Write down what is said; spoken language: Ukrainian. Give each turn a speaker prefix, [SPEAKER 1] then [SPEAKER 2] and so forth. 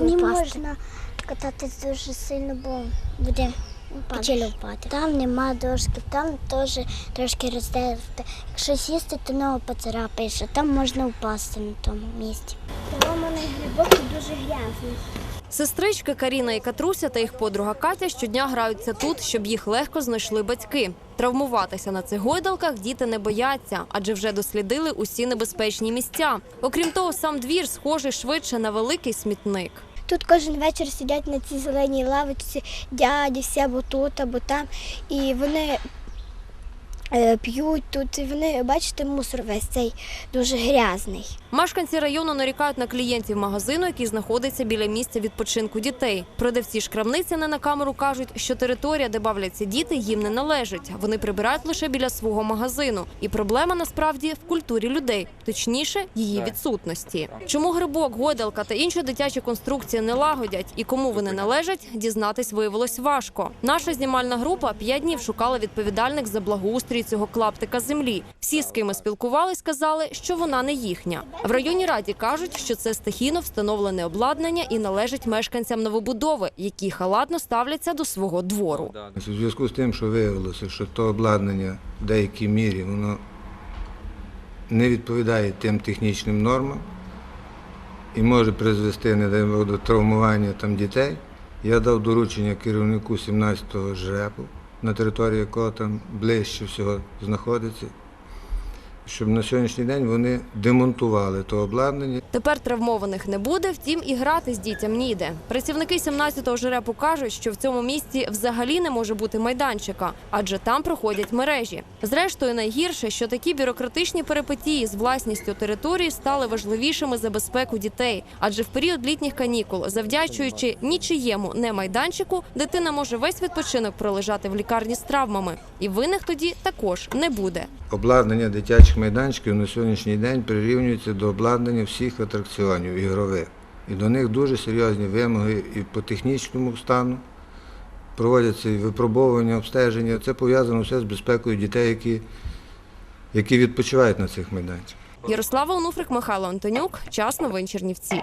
[SPEAKER 1] Не
[SPEAKER 2] упасти.
[SPEAKER 1] можна кататись дуже сильно, бо буде печелю впати. Там нема дошки, там теж трошки роздерти. Якщо сісти, то ногу поцарапаєш, а там можна впасти на тому місці. Поломаний грибок і дуже грязний.
[SPEAKER 3] Сестрички Каріна і Катруся та їх подруга Катя щодня граються тут, щоб їх легко знайшли батьки. Травмуватися на цих гойдалках діти не бояться, адже вже дослідили усі небезпечні місця. Окрім того, сам двір схожий швидше на великий смітник.
[SPEAKER 1] Тут кожен вечір сидять на цій зеленій лавочці дяді, всі або тут, або там. І вони п'ють тут, і вони, бачите, мусор весь цей дуже грязний.
[SPEAKER 3] Мешканці району нарікають на клієнтів магазину, який знаходиться біля місця відпочинку дітей. Продавці ж крамниці не на камеру кажуть, що територія, де бавляться діти, їм не належить. Вони прибирають лише біля свого магазину. І проблема насправді в культурі людей, точніше, її відсутності. Чому грибок, гойдалка та інші дитячі конструкції не лагодять і кому вони належать, дізнатись виявилось важко. Наша знімальна група п'ять днів шукала відповідальних за благоустрій цього клаптика землі. Всі, з ким спілкувались, сказали, що вона не їхня. В районній раді кажуть, що це стихійно встановлене обладнання і належить мешканцям новобудови, які халатно ставляться до свого двору.
[SPEAKER 4] У зв'язку з тим, що виявилося, що то обладнання в деякій мірі воно не відповідає тим технічним нормам і може призвести, не дай Бог, до травмування там дітей, я дав доручення керівнику 17-го ЖРЕПу, на території якого там ближче всього знаходиться, щоб на сьогоднішній день вони демонтували то обладнання
[SPEAKER 3] Тепер травмованих не буде, втім і грати з дітям ніде. Працівники 17-го жерепу кажуть, що в цьому місці взагалі не може бути майданчика, адже там проходять мережі. Зрештою, найгірше, що такі бюрократичні перипетії з власністю території стали важливішими за безпеку дітей. Адже в період літніх канікул, завдячуючи нічиєму не майданчику, дитина може весь відпочинок пролежати в лікарні з травмами, і винних тоді також не буде.
[SPEAKER 4] Обладнання дитячих майданчиків на сьогоднішній день прирівнюється до обладнання всіх атракціонів ігрових. І до них дуже серйозні вимоги і по технічному стану. Проводяться і випробовування, обстеження. Це пов'язано все з безпекою дітей, які, які відпочивають на цих майданчиках.
[SPEAKER 3] Ярослава Онуфрик, Михайло Антонюк. Час новин Чернівці.